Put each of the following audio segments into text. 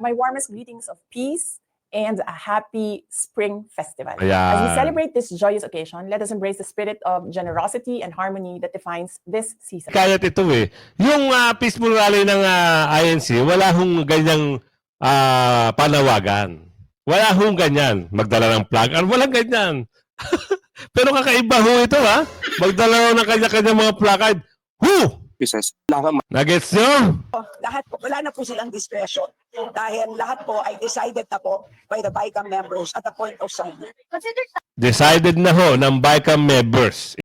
my warmest greetings of peace and a happy spring festival. As we Ayan. celebrate this joyous occasion, let us embrace the spirit of generosity and harmony that defines this season. Kaya ito eh. Yung ah, peaceful rally ng ah, INC, wala hong ganyang ah, panawagan. Wala hong ganyan. Magdala ng flag. Ano, walang ganyan. Pero kakaiba ho ito ha. Magdala ng kanya-kanya mga placard. Hu! Business. Kailangan Nagets nyo? lahat po, wala na po silang discretion dahil lahat po ay decided na po by the BICAM members at the point of signing. Decided na ho ng BICAM members.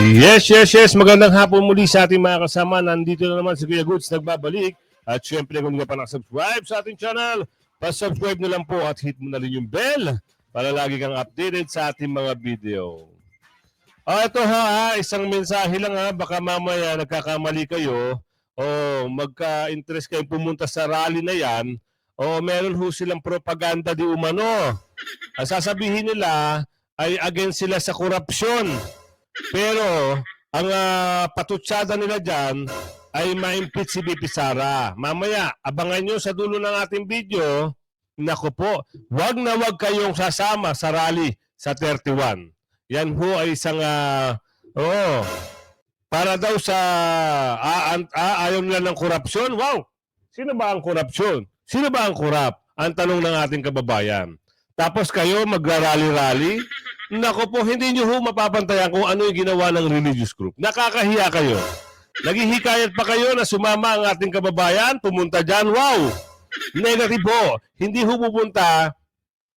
Yes, yes, yes. Magandang hapon muli sa ating mga kasama. Nandito na naman si Kuya Goods nagbabalik. At syempre kung hindi ka pa nakasubscribe sa ating channel, pa-subscribe na lang po at hit mo na rin yung bell para lagi kang updated sa ating mga video. Ah, ito ha, isang mensahe lang ha, baka mamaya nagkakamali kayo o magka-interest kayong pumunta sa rally na yan o meron ho silang propaganda di umano. Ang sasabihin nila ay against sila sa korupsyon. Pero ang uh, patutsada nila dyan ay ma-impeach si BP Sara. Mamaya, abangan nyo sa dulo ng ating video. Nako po, wag na wag kayong sasama sa rally sa 31. Yan ho ay isang, ah, oo, para daw sa ah, an- ah, ayaw nila ng korupsyon. Wow! Sino ba ang korupsyon? Sino ba ang korap? Ang tanong ng ating kababayan. Tapos kayo magra-rally-rally? Nako po, hindi nyo ho mapapantayan kung ano yung ginawa ng religious group. Nakakahiya kayo. Naghihikayat pa kayo na sumama ang ating kababayan, pumunta dyan. Wow! Negative po. Hindi ho pupunta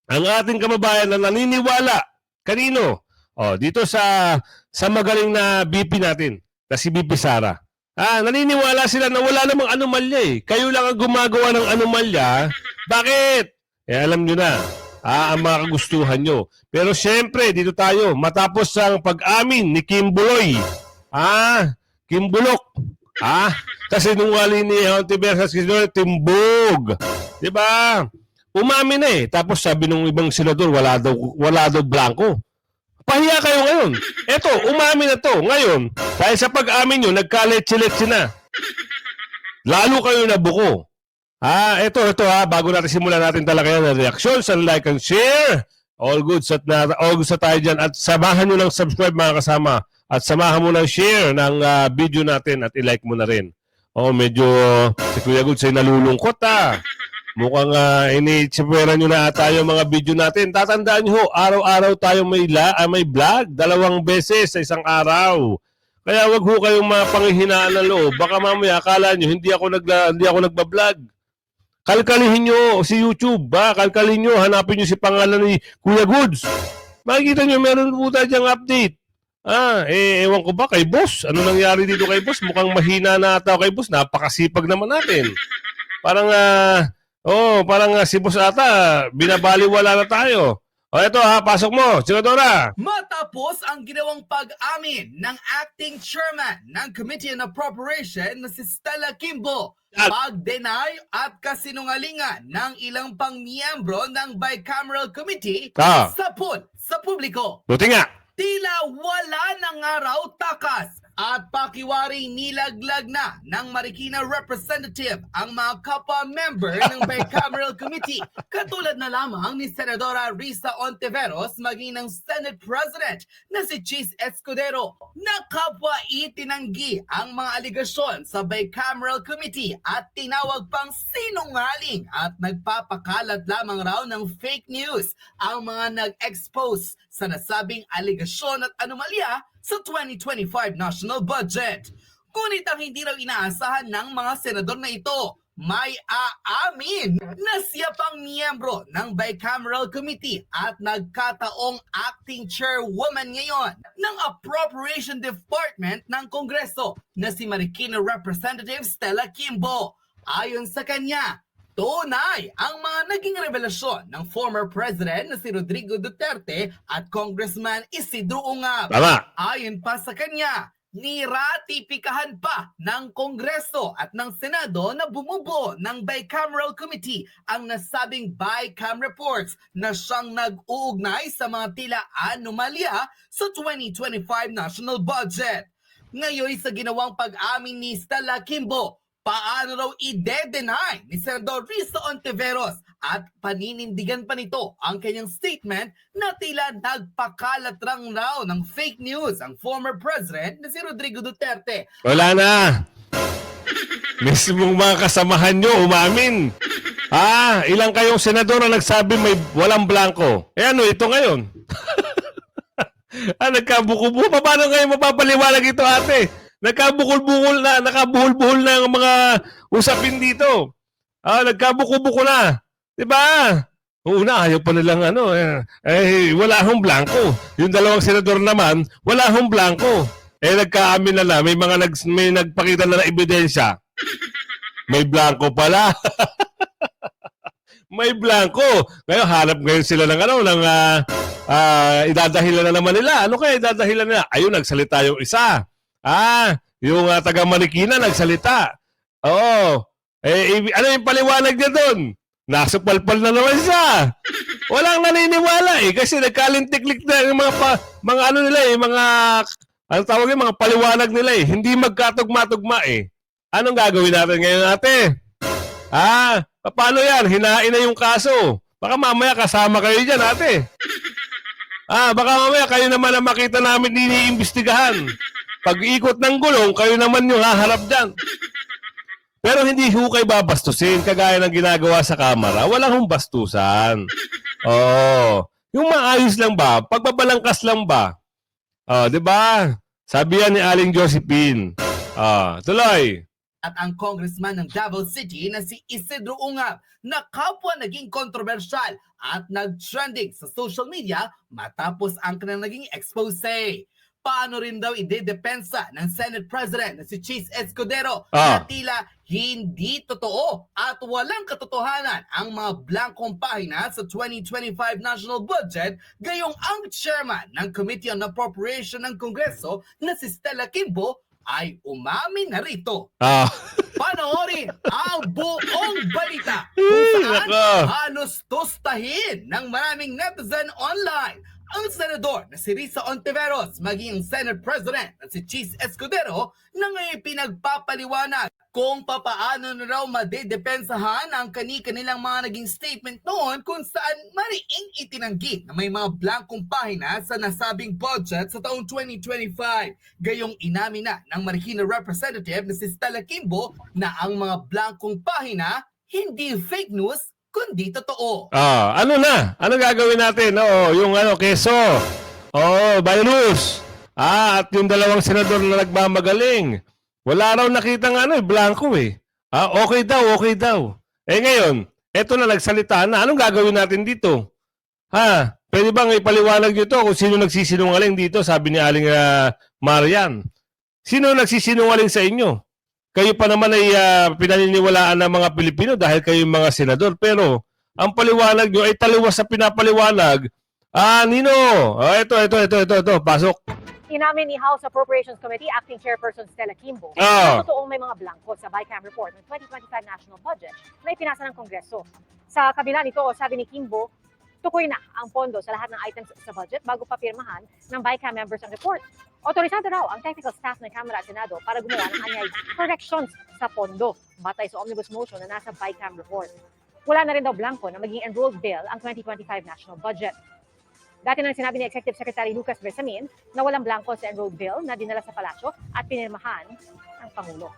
ang ating kababayan na naniniwala. Kanino? Oh, dito sa sa magaling na BP natin, na si BP Sara. Ah, naniniwala sila na wala namang anomalya eh. Kayo lang ang gumagawa ng anomalya. Bakit? Eh, alam nyo na. Ah, ang mga kagustuhan nyo. Pero syempre, dito tayo. Matapos ang pag-amin ni Kim Buloy. Ah, Kim Bulok. Ah, kasi nung wali ni Hontiveros kasi timbog. 'Di ba? Umamin na eh. Tapos sabi nung ibang senador, wala daw, wala daw blanco. Pahiya kayo ngayon. Eto, umamin na to. Ngayon, dahil sa pag-amin nyo, nagkaletsi-letsi na. Lalo kayo na buko. Ah, eto, eto ha, bago natin simulan natin talaga yan ang reaksyon, sa like and share. All good sa all good sa tayo dyan. At samahan nyo ng subscribe mga kasama. At samahan mo ng share ng ah, video natin at i-like mo na rin. Oh, medyo si Kuya Goods ay nalulungkot ah. Mukhang uh, ini-chipwera nyo na yung mga video natin. Tatandaan nyo araw-araw tayo may, la, ah, may vlog. Dalawang beses sa isang araw. Kaya wag ho kayong mapangihinaan ng loob. Baka mamaya akala nyo hindi ako, nagla, hindi ako nagbablog. Kalkalihin nyo si YouTube. Ba? Kalkalin nyo, hanapin nyo si pangalan ni Kuya Goods. Makikita nyo, meron po tayo update. Ah, eh, ewan ko ba kay boss? Ano nangyari dito kay boss? Mukhang mahina na ata kay boss. Napakasipag naman natin. Parang, ah, oh, parang ah, si boss ata, binabaliwala na tayo. O eto ha, pasok mo, Senadora. Matapos ang ginawang pag-amin ng acting chairman ng Committee on Appropriation na si Stella Kimbo, pag-deny at kasinungalingan ng ilang pang miyembro ng Bicameral Committee Ah. sa pun sa publiko. Buti nga. Tila wala ng araw takas at pakiwari nilaglag na ng Marikina representative ang mga kapwa-member ng Bicameral Committee. Katulad na lamang ni Senadora Risa Ontiveros maging ng Senate President na si Chis Escudero na kapwa itinanggi ang mga aligasyon sa Bicameral Committee at tinawag pang sinungaling at nagpapakalat lamang raw ng fake news ang mga nag-expose sa nasabing aligasyon at anomalya sa 2025 national budget. Ngunit ang hindi raw inaasahan ng mga senador na ito, may aamin na siya pang miyembro ng Bicameral Committee at nagkataong acting chairwoman ngayon ng Appropriation Department ng Kongreso na si Marikina Representative Stella Kimbo. Ayon sa kanya, Tunay ang mga naging revelasyon ng former president na si Rodrigo Duterte at Congressman Isidro Ungab. Tama. Ayon pa sa kanya, niratipikahan pa ng Kongreso at ng Senado na bumubuo ng Bicameral Committee ang nasabing BICAM reports na siyang nag-uugnay sa mga tila anomalya sa 2025 national budget. Ngayon sa ginawang pag-amin ni Stella Kimbo, paano raw i-deny ni Senador Risa Ontiveros at paninindigan pa nito ang kanyang statement na tila nagpakalat lang raw ng fake news ang former president na si Rodrigo Duterte. Wala na. Mismong mga kasamahan nyo umamin. Ah, ilang kayong senador na nagsabi may walang blanco. Eh ano ito ngayon? ah, nagkabuko-buko. Paano ngayon mapapaliwanag ito ate? Nagkabukol-bukol na, nakabuhol-buhol na ang mga usapin dito. Ah, nagkabuko-buko na. 'Di ba? Una, ayaw pa nilang ano, eh, eh, wala hong blanco. Yung dalawang senador naman, wala hong blanco. Eh, nagkaamin na na, may mga nag, may nagpakita na ng ebidensya. May blanco pala. may blanco. Ngayon, hanap ngayon sila ng ano, ng ah, ah, idadahilan na naman nila. Ano kaya idadahilan nila? Ayun, nagsalita yung isa. Ah, yung uh, taga Marikina nagsalita. Oo. Eh, ano yung paliwanag niya doon? Nasa palpal na naman siya. Walang naniniwala eh kasi nagkalintiklik na yung mga pa, mga ano nila eh, mga ano tawag yung mga paliwanag nila eh. Hindi magkatugma-tugma eh. Anong gagawin natin ngayon ate? Ah, paano yan? Hinain na yung kaso. Baka mamaya kasama kayo dyan ate. Ah, baka mamaya kayo naman ang makita namin iniimbestigahan. Pag ikot ng gulong, kayo naman yung haharap dyan. Pero hindi ho kayo babastusin kagaya ng ginagawa sa kamera. Walang hong bastusan. Oo. Yung maayos lang ba? Pagbabalangkas lang ba? Oh, 'di ba? Sabi yan ni Aling Josephine. Ah, tuloy. at ang congressman ng Davao City na si Isidro Ungab na kapwa naging kontrobersyal at nag-trending sa social media matapos ang kanilang naging expose. Paano rin daw idedepensa ng Senate President na si Chase Escudero Ah. na tila hindi totoo at walang katotohanan ang mga blankong pahina sa 2025 national budget gayong ang chairman ng Committee on Appropriation ng Kongreso na si Stella Kimbo ay umamin na rito. Ah, panoorin ang buong balita kung saan halos tostahin ng maraming netizen online ang senador na si Risa Ontiveros maging Senate President at si Cheese Escudero na ngayon pinagpapaliwanag kung papaano na raw madedepensahan ang kani-kanilang mga naging statement noon kung saan mariing itinanggi na may mga blankong pahina sa nasabing budget sa taong 2025. Gayong inamin na ng Marikina Representative na si Stella Kimbo na ang mga blankong pahina hindi fake news kundi totoo. ah, ano na? Ano gagawin natin? Oo, yung ano, keso. Oo, virus. Ah, at yung dalawang senador na nagmamagaling. Wala raw nakitang ano, eh, blanco eh. Ah, okay daw, okay daw. Eh ngayon, eto na nagsalita na. Anong gagawin natin dito? Ha? Pwede bang ipaliwanag nyo to kung sino nagsisinungaling dito? Sabi ni Aling ah, Marian. Sino nagsisinungaling sa inyo? Kayo pa naman ay ah, pinaniniwalaan ng mga Pilipino dahil kayo yung mga senador. Pero ang paliwanag nyo ay taliwas sa pinapaliwanag. Ah, Nino! Ah, ito, ito, ito, ito, ito. Pasok. Inamin ni House Appropriations Committee Acting Chairperson Stella Kimbo Ah. na totoong may mga blanco sa BICAM report ng 2025 national budget na ipinasa ng Kongreso. Sa kabila nito, sabi ni Kimbo, tukoy na ang pondo sa lahat ng items sa budget bago pa pirmahan ng BICAM members ang report. Otorisado raw ang technical staff ng Kamara at Senado para gumawa ng anyay corrections sa pondo batay sa omnibus motion na nasa BICAM report. Wala na rin daw blanco na maging enrolled bill ang 2025 national budget. Dati nang sinabi ni Executive Secretary Lucas Bersamin na walang blanco sa enrolled bill na dinala sa palasyo at pinirmahan ng Pangulo.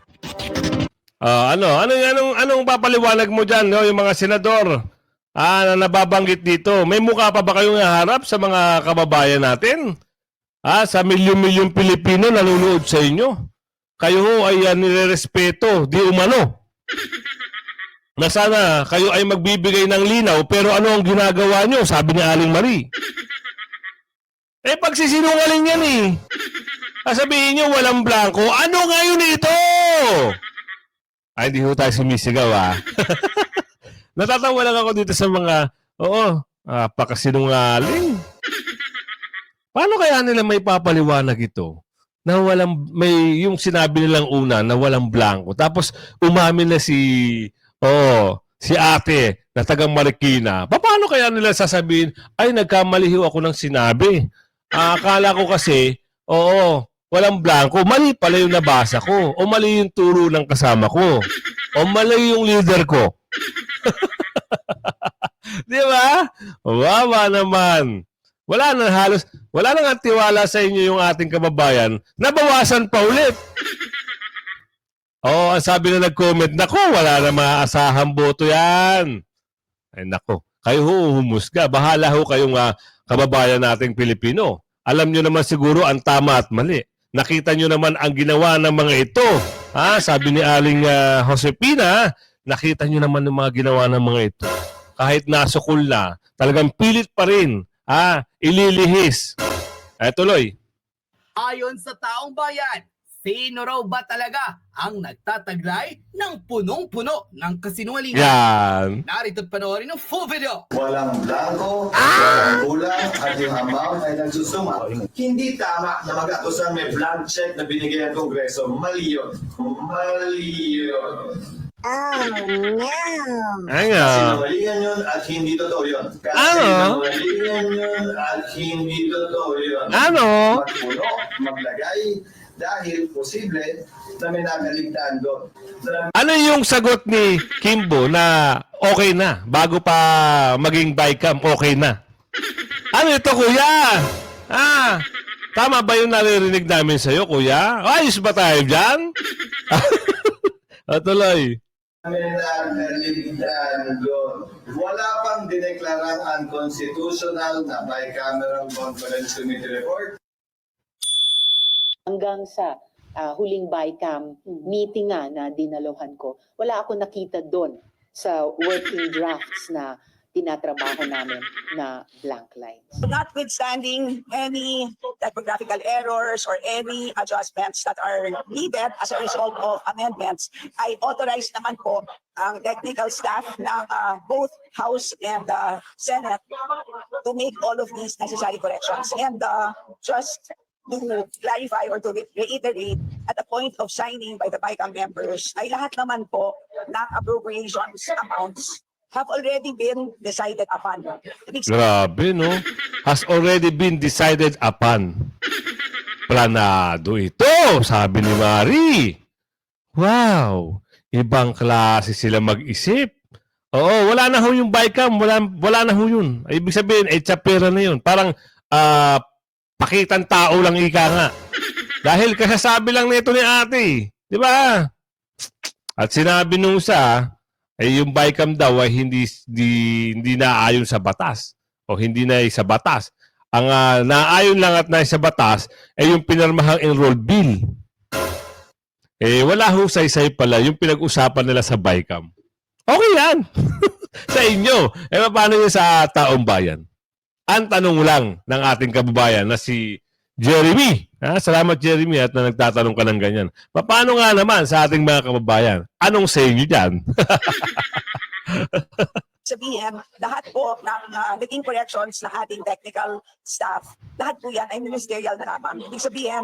Ah, ano, ano, anong, anong papaliwanag mo dyan, no, yung mga senador? Ah, na nababanggit dito. May mukha pa ba kayong harap sa mga kababayan natin? Ah, sa milyon-milyon Pilipino nanonood sa inyo. Kayo ho ay uh, nirerespeto, di umano. Na sana kayo ay magbibigay ng linaw, pero ano ang ginagawa nyo? Sabi ni Aling Marie. Eh, pagsisinungaling yan eh. Sasabihin nyo, walang blanco. Ano ngayon ito? Ay, hindi ho tayo sumisigaw ah. Natatawa lang ako dito sa mga, oo, ah, pakasinungaling. Paano kaya nila may papaliwanag ito? Na walang, may, yung sinabi nilang una na walang blanco. Tapos, umamin na si, oo, si ate na tagang Marikina. Pa- Paano kaya nila sasabihin, ay, nagkamali ako ng sinabi. Ah, akala ko kasi, oo, walang blanco. Mali pala yung nabasa ko. O mali yung turo ng kasama ko. O mali yung leader ko. Di ba? Wawa naman. Wala na halos, wala na nga tiwala sa inyo yung ating kababayan. Nabawasan pa ulit. Oo, ang sabi na nag-comment, nako, wala na maaasahang boto yan. Ay nako, kayo ho humusga. Bahala ho kayong ah, kababayan nating Pilipino. Alam nyo naman siguro ang tama at mali. Nakita nyo naman ang ginawa ng mga ito. Ha? Sabi ni Aling ah, Josepina, nakita nyo naman ang mga ginawa ng mga ito. Kahit nasukul na, talagang pilit pa rin. Ha? Ililihis. Eh, tuloy. Ayon sa taong bayan, sino raw ba talaga ang nagtataglay ng punong-puno ng kasinungalingan? Yan. Narito't panoorin ng full video. Walang blanco, walang kulang, at yung amount ay nagsusuma. Hindi tama na mag-akusan may blank check na binigay ng Kongreso. Mali yun. Mali yun. Ay nga. Sinungalingan yun at hindi totoo yun. Kasi Ano? sinungalingan yun at hindi totoo yun. Ano? Magpuno, maglagay, dahil posible na may nakaligtaan doon. Na Ano yung sagot ni Kimbo na okay na bago pa maging bycam okay na? Ano ito kuya? Ah, tama ba yung naririnig namin sa'yo kuya? Ayos ba tayo dyan? o tuloy. Nakaligtaan doon. Wala pang dineklarang unconstitutional na bicameral conference committee report. hanggang sa ah, huling BICAM meeting nga na dinaluhan ko, wala ako nakita doon sa working drafts na tinatrabaho namin na blank lines. Notwithstanding any typographical errors or any adjustments that are needed as a result of amendments, I authorize naman po ang technical staff ng uh, both House and uh, Senate to make all of these necessary corrections. And uh, just to clarify or to re- reiterate, at the point of signing by the BICAM members, ay lahat naman po ng appropriations amounts have already been decided upon. Grabe no? Has already been decided upon. Planado ito, sabi ni Mari. Wow, ibang klase sila mag-isip. Oo, wala na ho yung bycam, wala, wala na ho yun. Ibig sabihin, eh, tsapera na yun. Parang, ah, pakitang tao lang ika nga. Dahil kasasabi lang nito ni ate. Di ba? At sinabi nung isa, eh yung bycam daw ay hindi di, hindi naayon sa batas o hindi na sa batas. Ang ah, naayon lang at na sa batas ay yung pinarmahang enroll bill. Eh wala ho say pala yung pinag-usapan nila sa bycam. Okay yan. sa inyo. Eh paano yun sa taong bayan? Ang tanong lang ng ating kababayan na si Jeremy. Ha? Salamat Jeremy at na nagtatanong ka ng ganyan. Paano nga naman sa ating mga kababayan? Anong say nyo dyan? sabihin, lahat po ng uh, naging corrections ng ating technical staff, lahat po yan ay ministerial na lamang. Ibig sabihin,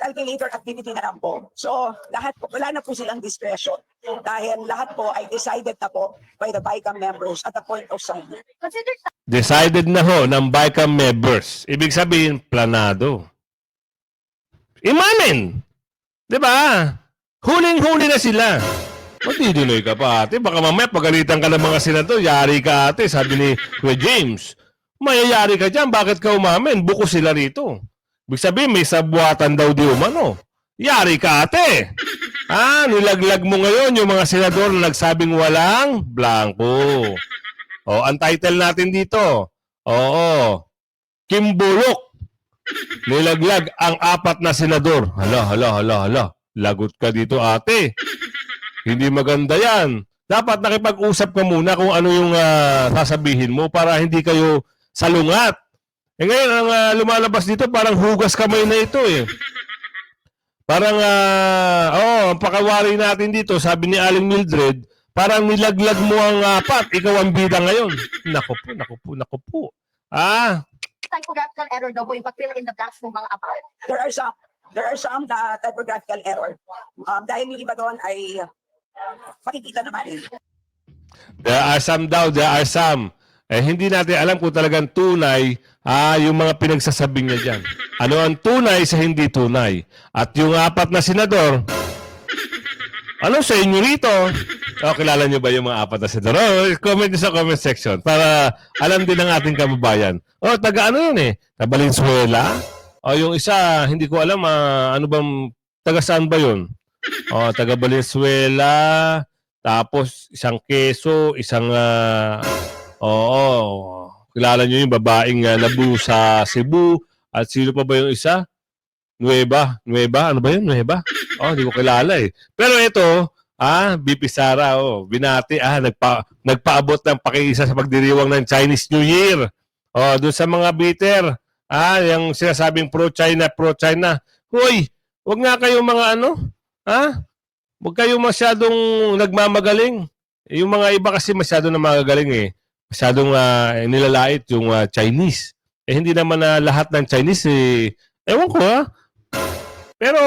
calculator activity na lang po. So, lahat po, wala na po silang discretion dahil lahat po ay decided na po by the BICAM members at the point of signing. Decided na ho ng BICAM members. Ibig sabihin, planado. Imamin! Di ba? Huling-huli na sila. Matidinoy ka pa ate. Baka mamaya pagalitan ka ng mga senador. Yari ka ate, sabi ni Kuya James. Mayayari ka dyan. Bakit ka umamin? Buko sila rito. Ibig sabihin, may sabuatan daw di umano. Yari ka ate. Ah, nilaglag mo ngayon yung mga senador na nagsabing walang blanco. O, ang title natin dito. Oo. Kimbulok. Nilaglag ang apat na senador. Hala, hala, hala, hala. Lagot ka dito, ate. Hindi maganda yan. Dapat nakipag-usap ka muna kung ano yung ah, sasabihin mo para hindi kayo salungat. Eh ngayon, ang ah, lumalabas dito, parang hugas kamay na ito eh. Parang, ah, oh, ang pakawari natin dito, sabi ni Aling Mildred, parang nilaglag mo ang apat, ikaw ang bida ngayon. Nako po, nako po, nako po. Ah, typographical error daw po yung pag-fill in the blanks ng mga about. There are some, there are some na typographical error. Um, dahil yung iba doon ay makikita naman eh. There are some daw, there are some. Eh hindi natin alam kung talagang tunay ah, yung mga pinagsasabing niya dyan. Ano ang tunay sa hindi tunay. At yung apat na senador, ano sa inyo rito? O, kilala niyo ba yung mga apat na senador? Oh, comment sa comment section para alam din ng ating kababayan. O, taga ano yun eh? Taga Valenzuela? O, yung isa, hindi ko alam, ah, ano bang, taga saan ba yun? O, taga Valenzuela, tapos isang keso, isang, ah, oo, kilala niyo yung babaeng uh, nabu sa Cebu, at sino pa ba yung isa? Nueva, Nueva, ano ba yun? Nueva? Oh, hindi ko kilala eh. Pero ito, ah, BP Sara, oh, binati, ah, nagpa, nagpaabot ng pakiisa sa pagdiriwang ng Chinese New Year. Oh, doon sa mga bitter, ah, yung sinasabing pro-China, pro-China. Hoy, wag nga kayo mga ano, ha? Wag kayo masyadong nagmamagaling. Yung mga iba kasi masyado na magagaling eh. Masyadong ah, nilalait yung ah, Chinese. Eh hindi naman na lahat ng Chinese eh, ewan ko ha. Pero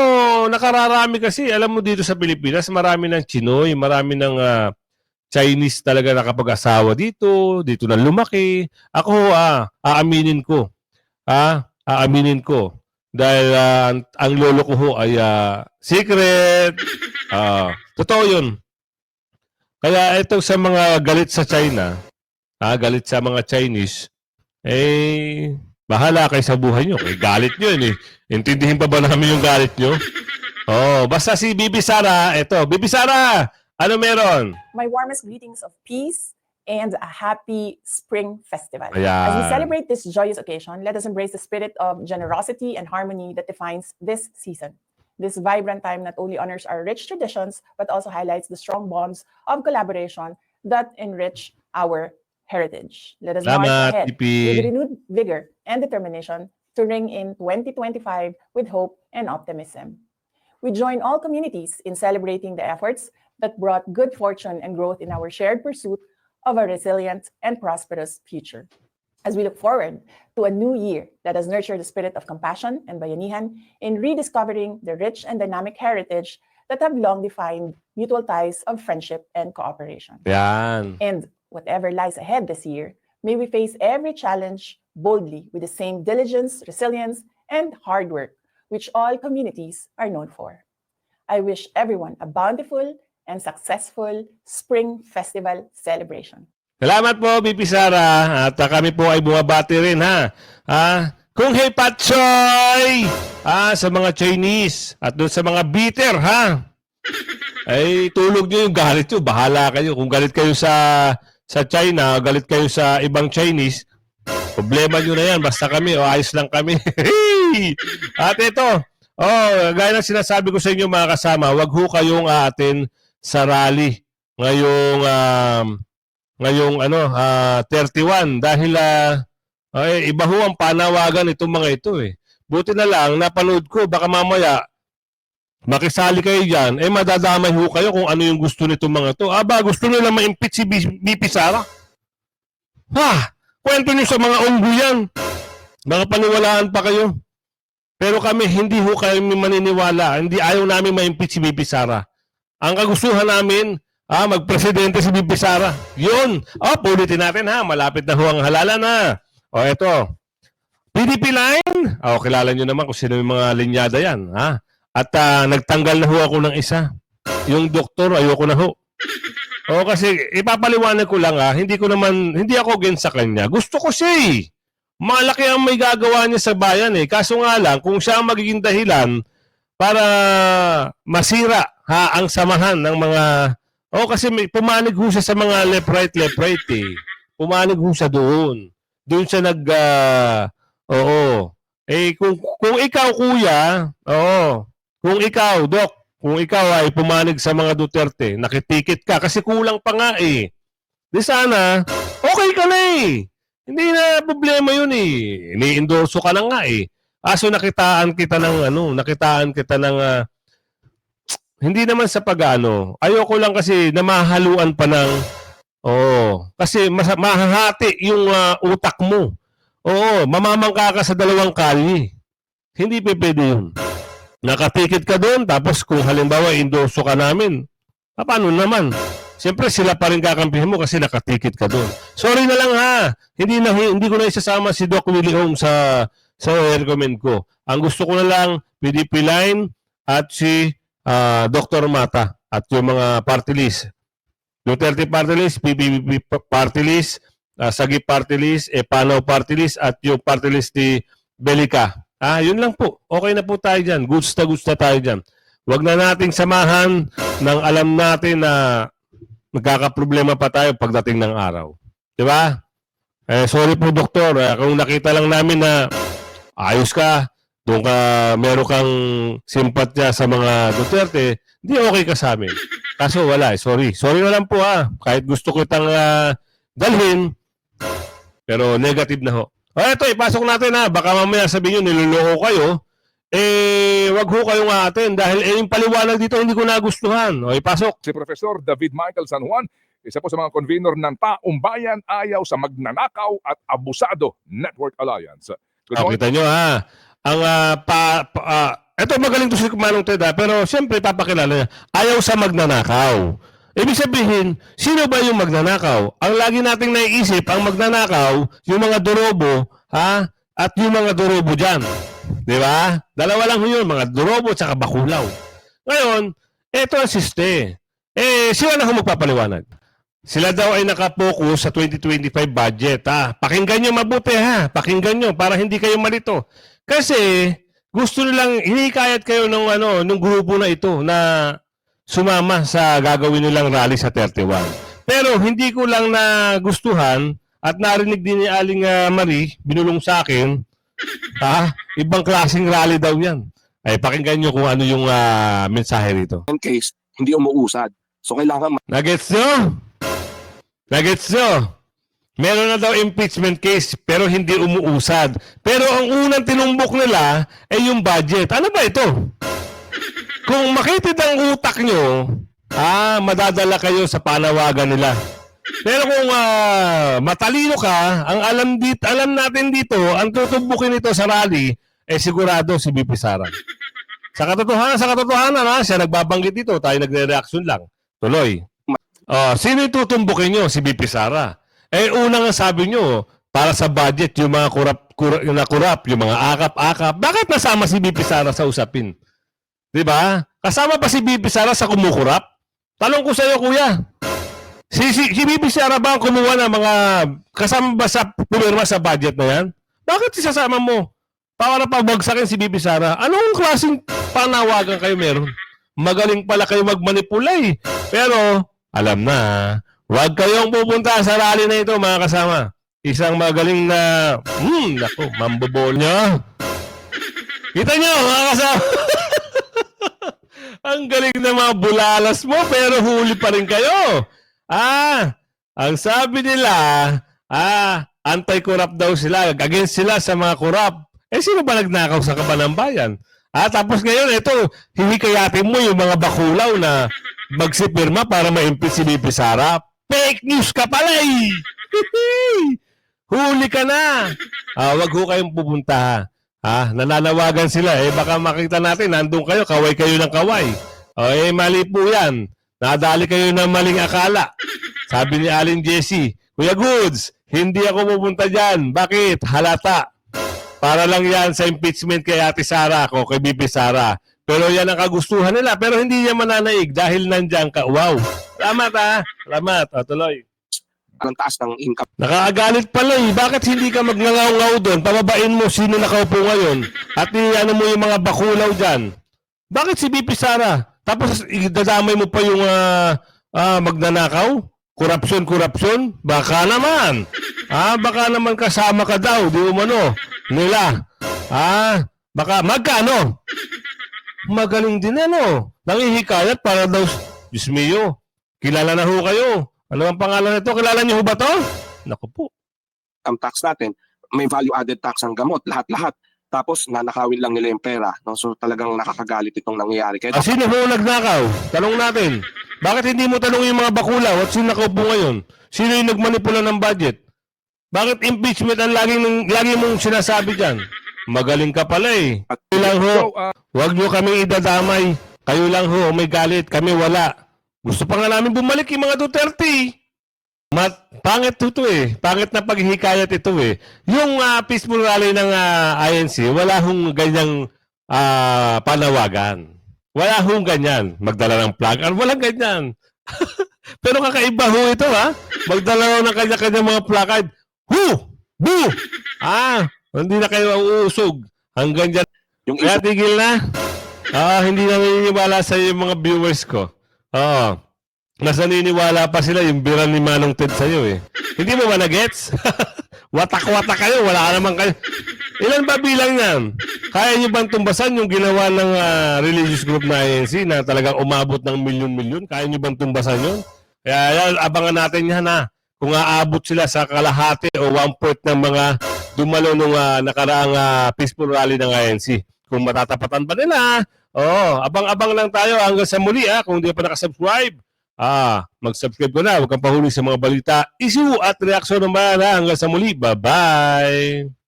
nakararami kasi, alam mo dito sa Pilipinas, marami ng Chinoy, marami ng ah, Chinese talaga nakapag-asawa dito, dito na lumaki. Ako, ah, aaminin ko. Ah, aaminin ko. Dahil ah, ang- lolo ko ho ay ah, secret. Ah, totoo yun. Kaya ito sa mga galit sa China, ah, galit sa mga Chinese, eh, bahala kayo sa buhay nyo. Eh, galit nyo yun eh. Intindihin pa ba namin yung galit nyo? Oh, basta si Bibi Sara, eto, Bibi Sara, ano meron? My warmest greetings of peace and a happy spring festival. As we Ayan. celebrate this joyous occasion, let us embrace the spirit of generosity and harmony that defines this season. This vibrant time not only honors our rich traditions, but also highlights the strong bonds of collaboration that enrich our heritage. Let us march ahead with renewed vigor and determination to ring in 2025 with hope and optimism. We join all communities in celebrating the efforts that brought good fortune and growth in our shared pursuit of a resilient and prosperous future. As we look forward to a new year that has nurtured the spirit of compassion and bayanihan in rediscovering the rich and dynamic heritage that have long defined mutual ties of friendship and cooperation. Yan. And whatever lies ahead this year, may we face every challenge boldly with the same diligence, resilience, and hard work which all communities are known for. I wish everyone a bountiful and successful Spring Festival celebration. Salamat po, Bibi Sara. At ah, kami po ay bumabati rin, ha? Ah, kung hey patsoy! Ah, sa mga Chinese at doon sa mga bitter, ha? Ay, tulog nyo yung galit nyo. Bahala kayo. Kung galit kayo sa sa China, galit kayo sa ibang Chinese, problema nyo na yan. Basta kami, o ayos lang kami. at ito, oh, gaya ng sinasabi ko sa inyo mga kasama, wag ho kayong aatin sa rally ngayong um, ngayong ano ah, 31 dahil ah, ay, iba ho ang panawagan itong mga ito eh. Buti na lang napanood ko baka mamaya makisali kayo diyan eh madadamay ho kayo kung ano yung gusto nitong mga to. Aba gusto nila ma-impeach si BP Sara. Ha, kwento niyo sa mga unggo yan. Mga paniwalaan pa kayo. Pero kami hindi ho kayo maniniwala. Hindi ayaw namin ma-impeach si BP Sara. Ang kagustuhan namin, ah, magpresidente si Bibi Sara. Yun. Oh, pulitin natin ha. Malapit na ho ang halalan ha. O, eto. PDP line. O, kilala nyo naman kung sino yung mga linyada yan. Ha? At ah, nagtanggal na ho ako ng isa. Yung doktor, ayoko na ho. O, kasi ipapaliwanag ko lang ha. Hindi ko naman, hindi ako against sa kanya. Gusto ko siya eh. Malaki ang may gagawa niya sa bayan eh. Kaso nga lang, kung siya ang magiging dahilan para masira ha ang samahan ng mga Oh, kasi may pumanig ho siya sa mga left right left right eh. Pumanig ho siya doon. Doon siya nag ah, oo. Eh kung kung ikaw kuya, oo. Kung ikaw, doc, kung ikaw ay pumanig sa mga Duterte, nakitikit ka kasi kulang pa nga eh. Di sana, okay ka na eh. Hindi na problema yun eh. Ini-endorso ka na nga eh. Aso nakitaan kita ng ano, nakitaan kita ng ah, hindi naman sa pag-ano. Ayoko lang kasi namahaluan pa ng Oo. Kasi mas, mahahati yung ah, utak mo. Oo, mamamangka ka sa dalawang kalye. Hindi pa pwede yun. Nakatikit ka doon, tapos kung halimbawa endorso ka namin, ah, paano naman? siyempre sila pa rin kakampihan mo kasi nakatikit ka doon. Sorry na lang ha. Hindi na hindi ko na isasama si Doc Willie Ong sa sa recommend ko. Ang gusto ko na lang PDP Line at si ah, Dr. Mata at yung mga party list. Duterte party list, PBB party list, uh, Sagip party list, Epanaw party list at yung party list ni Belica. Ah, yun lang po. Okay na po tayo dyan. Goods na tayo dyan. Huwag na nating samahan ng alam natin na magkakaproblema pa tayo pagdating ng araw. Di ba? Eh, sorry po, doktor. Eh, kung nakita lang namin na ayos ka, doon ka, meron kang simpatya sa mga Duterte, di okay ka sa amin. Kaso wala eh. Sorry. Sorry na lang po ha. Kahit gusto ko itang ah, dalhin, pero negative na ho. O eto, ipasok natin ha. Baka mamaya sabihin nyo, niloloko kayo. Eh, wag ho kayong atin dahil eh, yung paliwanag dito hindi ko nagustuhan. O ipasok. Si Professor David Michael San Juan, isa po sa mga convener ng Taong Bayan Ayaw sa Magnanakaw at Abusado Network Alliance. Good kita nyo ha. Ang ah, pa, pa ah, eto magaling to si Manong Ted ha, pero siyempre papakilala niya. Ayaw sa magnanakaw. Ibig sabihin, sino ba yung magnanakaw? Ang lagi nating naiisip, ang magnanakaw, yung mga durobo, ha? At yung mga durobo dyan. Di ba? Dalawa lang yun, mga durobo at saka bakulaw. Ngayon, eto ang siste. Eh, sila na ho magpapaliwanag. Sila daw ay nakapokus sa 2025 budget. Ha? Pakinggan nyo mabuti ha. Pakinggan nyo para hindi kayo malito. Kasi gusto nilang hinikayat kayo ng ano, ng grupo na ito na sumama sa gagawin nilang rally sa 31. Pero hindi ko lang nagustuhan at narinig din ni Aling ah, Marie, binulong sa akin, ha? Ibang klaseng rally daw yan. Ay, pakinggan nyo kung ano yung ah, mensahe rito. case, hindi umuusad. So kailangan Nuggets nyo? Nuggets nyo? Meron na daw impeachment case pero hindi umuusad. Pero ang unang tinumbok nila ay yung budget. Ano ba ito? Kung makitid ang utak nyo, ah, madadala kayo sa panawagan nila. Pero kung ah, matalino ka, ang alam dit, alam natin dito, ang tutubukin nito sa rally, eh sigurado si BP Sara. Sa katotohanan, sa katotohanan ha, siya nagbabanggit dito, tayo nagre-reaction lang. Tuloy. Oh, sino tutumbukin nyo? Si BP Sara. Eh, unang sabi nyo, para sa budget, yung mga kurap, kurap, yung mga akap-akap, bakit nasama si BP Sara sa usapin? Di ba? Kasama pa si BP Sara sa kumukurap? Tanong ko sa iyo, kuya. Si, si, si BP Sara ba ang kumuha ng mga, kasama ba sa, pumirma sa budget na yan? Bakit isasama mo? Para pabagsakin si BP Sara. Anong klaseng panawagan kayo meron? Magaling pala kayo magmanipulay. Pero, alam na, huwag kayong pupunta sa rally na ito, mga kasama. Isang magaling na, hmm, naku, mambobol nyo. Kita nyo, mga kasama. ang galing na mga bulalas mo, pero huli pa rin kayo. Ah, ang sabi nila, ah, anti-corrupt daw sila, against sila sa mga corrupt. Eh, sino ba nagnakaw sa kaban ng bayan? Ah, tapos ngayon, ito, hihikayatin mo yung mga bakulaw na magsipirma para ma-impeach si BP Sara. Fake news ka pala eh! Huli ka na! Ah, wag ho kayong pupunta ha. Ah, nananawagan sila. Eh, baka makita natin, nandun kayo, kaway kayo ng kaway. O, eh, mali po yan. Nadali kayo ng maling akala. Sabi ni Alin Jesse, Kuya Goods, hindi ako pupunta dyan. Bakit? Halata. Para lang yan sa impeachment kay Ate Sara ko, kay Bibi Sara. Pero yan ang kagustuhan nila. Pero hindi niya mananaig dahil nandyan ka. Wow. Salamat ha. Salamat. O, tuloy. Ang taas ng income Nakakagalit pala eh. Bakit hindi ka magnangaw-ngaw doon? Pababain mo sino nakaupo ngayon. At ano mo yung mga bakulaw dyan. Bakit si BP Sara? Tapos idadamay mo pa yung ah, ah, magnanakaw? Korupsyon, korupsyon? Baka naman. Ah, baka naman kasama ka daw. Di umano. Nila. Ah, baka magkano? Magaling din ano. Nangihikayat para daw, Diyos mio, kilala na ho kayo. Ano ang pangalan nito? Kilala niyo ba to? Naku po. ang tax natin, may value added tax ang gamot, lahat-lahat. Tapos nanakawin lang nila yung pera. No? So talagang nakakagalit itong nangyayari. Kaya Ah, sino ho nagnakaw? Tanong natin. Bakit hindi mo tanong yung mga bakulaw at sino nakaupo ngayon? Sino yung nagmanipula ng budget? Bakit impeachment ang laging, lagi mong sinasabi dyan? Magaling ka pala eh. at Kayo lang ho. So, uh, Huwag nyo kaming idadamay. Kayo lang ho, may galit. Kami wala. Gusto pa nga namin bumalik yung mga Duterte. Mat, pangit to, to eh. Pangit na paghihikayat ito eh. Yung ah, peaceful rally ng ah, INC, wala hong ganyang ah, panawagan. Wala hong ganyan. Magdala ng flag. Ano, walang ganyan. Pero kakaiba ho ito ha. Magdala ho ng kanya-kanya mga placard. Hu! Bu! Ah, hindi na kayo uusog. Hanggang dyan. Yung Kaya tigil na. Ah, hindi na naniniwala sa yung mga viewers ko. Oo. Mas naniniwala pa sila yung biran ni Manong Ted sa'yo eh. Hindi mo ba na-gets? Watak-watak kayo, wala ka naman kayo. Ilan ba bilang yan? Kaya nyo bang tumbasan yung ginawa ng ah, religious group na INC na talagang umabot ng milyon-milyon? Kaya nyo bang tumbasan yun? Kaya yan, abangan natin yan ha. Kung aabot sila sa kalahati o one-fourth ng mga dumalo nung ah, nakaraang ah, peaceful rally ng INC. Kung matatapatan ba nila, oh, abang-abang lang tayo hanggang sa muli ah, kung hindi pa nakasubscribe. Ah, mag-subscribe ko na. Huwag kang pahuli sa mga balita, issue at reaksyon ng mga hanggang sa muli. Bye-bye!